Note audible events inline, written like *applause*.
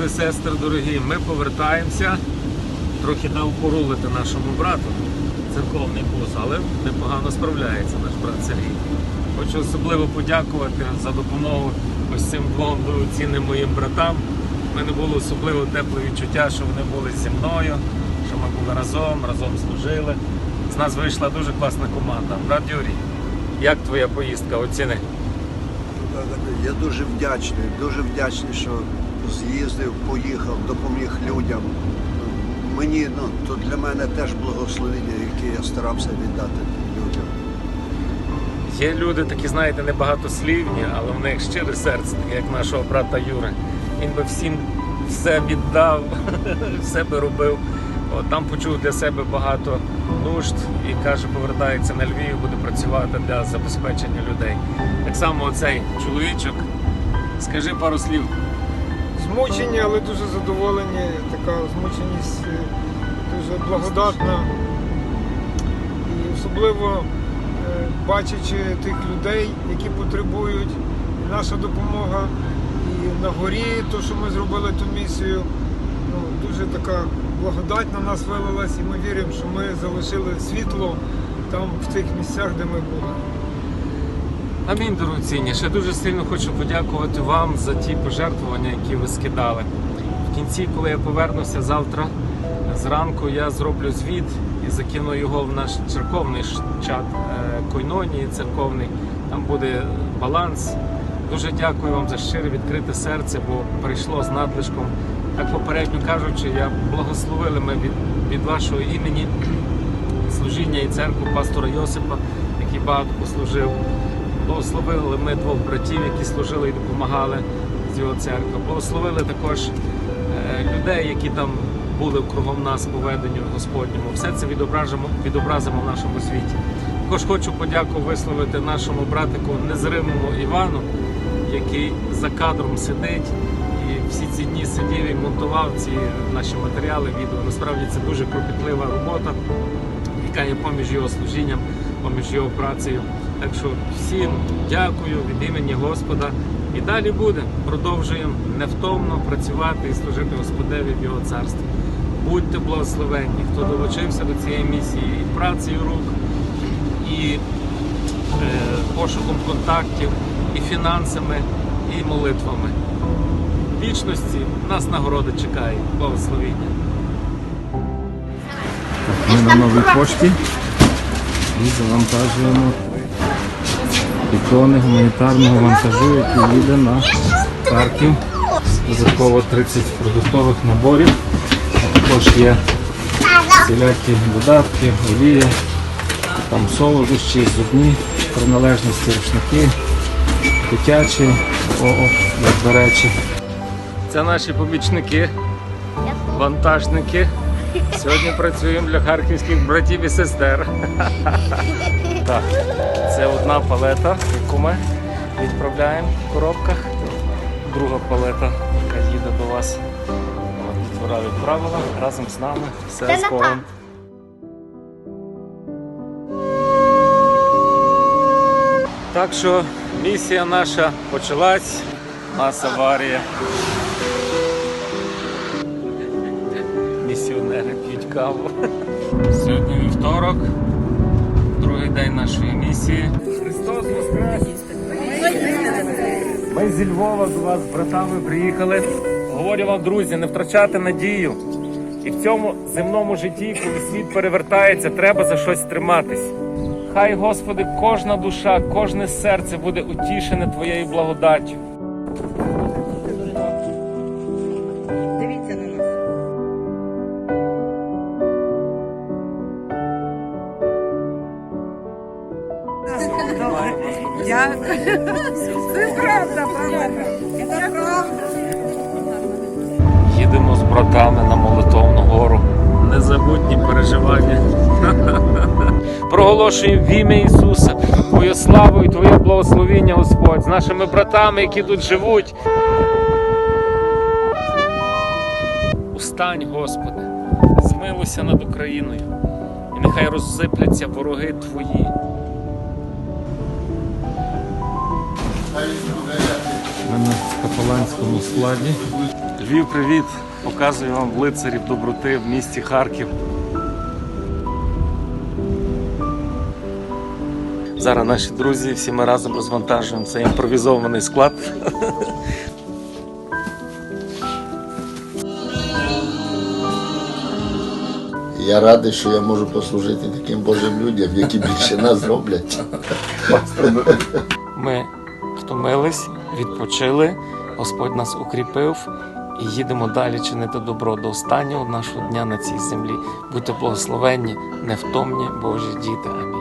брати, сестри дорогі, ми повертаємося. Трохи дав порулити нашому брату церковний бус, але непогано справляється наш брат Сергій. Хочу особливо подякувати за допомогу ось цим двом дорогоцінним моїм братам. У мене було особливо тепле відчуття, що вони були зі мною, що ми були разом, разом служили. З нас вийшла дуже класна команда. Брат Юрій, як твоя поїздка? Оціни. Я дуже вдячний, дуже вдячний, що з'їздив, поїхав, допоміг людям. Мені ну, то для мене теж благословення, яке я старався віддати людям. Є люди такі, знаєте, небагатослівні, але в них щире серце, як нашого брата Юри. Він би всім все віддав, *laughs* все би робив. От, там почув для себе багато нужд і каже, повертається на Львів, буде працювати для забезпечення людей. Так само оцей чоловічок. Скажи пару слів. Змучені, але дуже задоволені. Така змученість е, дуже благодатна. І особливо е, бачачи тих людей, які потребують, наша допомога. І на горі, то, що ми зробили ту місію, ну, дуже така благодать на нас вилилась, і ми віримо, що ми залишили світло там, в цих місцях, де ми були. Амінь, дорогоцінні. Ще дуже сильно хочу подякувати вам за ті пожертвування, які ви скидали. В кінці, коли я повернуся завтра зранку, я зроблю звіт і закину його в наш церковний чат е, Койнонії церковний. Там буде баланс. Дуже дякую вам за щире відкрите серце, бо прийшло з надлишком. Так попередньо кажучи, я благословили ми від, від вашого імені служіння і церкву пастора Йосипа, який багато послужив. Благословили ми двох братів, які служили і допомагали з його церкви. Благословили також е, людей, які там були кругом нас по веденню Господньому. Все це відображимо, відобразимо в нашому світі. Також хочу подяку висловити нашому братику незримому Івану, який за кадром сидить і всі ці дні сидів і монтував ці наші матеріали, відео. Насправді це дуже кропітлива робота яка є поміж його служінням, поміж його працею. Так що всім дякую від імені Господа. І далі буде. Продовжуємо невтомно працювати і служити Господеві в Його царстві. Будьте благословенні, хто долучився до цієї місії і працею рук, і е, пошуком контактів, і фінансами, і молитвами. Вічності нас нагорода чекає. Благословіння. Ми на новій пошті і завантажуємо ікони гуманітарного вантажу, який їде на Харків. Додатково 30 продуктових наборів. Також є всілякі додатки, олія, там солодощі, зубні приналежності, рушники, дитячі, о, як до речі. Це наші помічники, вантажники. Сьогодні працюємо для харківських братів і сестер. *laughs* Так, це одна палета, яку ми відправляємо в коробках. Друга палета, яка їде до вас. Дітвора відправила разом з нами. Все з Богом. Так що місія наша почалась. У нас аварія. Місіонери п'ють каву. Сьогодні вівторок, другий нашої місії. Христос Воскрес! Ми зі Львова до вас з братами приїхали. Говорю вам, друзі, не втрачати надію. І в цьому земному житті, коли світ перевертається, треба за щось триматись. Хай, Господи, кожна душа, кожне серце буде утішене Твоєю благодаттю. Дякую. Це правда, правда. Їдемо з братами на молитовну гору. Незабутні переживання. *laughs* Проголошуємо в ім'я Ісуса Твою славу і Твоє благословіння, Господь, з нашими братами, які тут живуть. Устань, Господи, змилуйся над Україною, і нехай розсипляться вороги Твої. Ми на капеланському складі. Львів, привіт! Показую вам лицарів доброти в місті Харків. Зараз наші друзі всі ми разом розвантажуємо цей імпровізований склад. Я радий, що я можу послужити таким Божим людям, які більше нас роблять. Ми втомились, відпочили, Господь нас укріпив і їдемо далі чинити добро до останнього нашого дня на цій землі. Будьте благословенні, невтомні Божі діти. Амінь.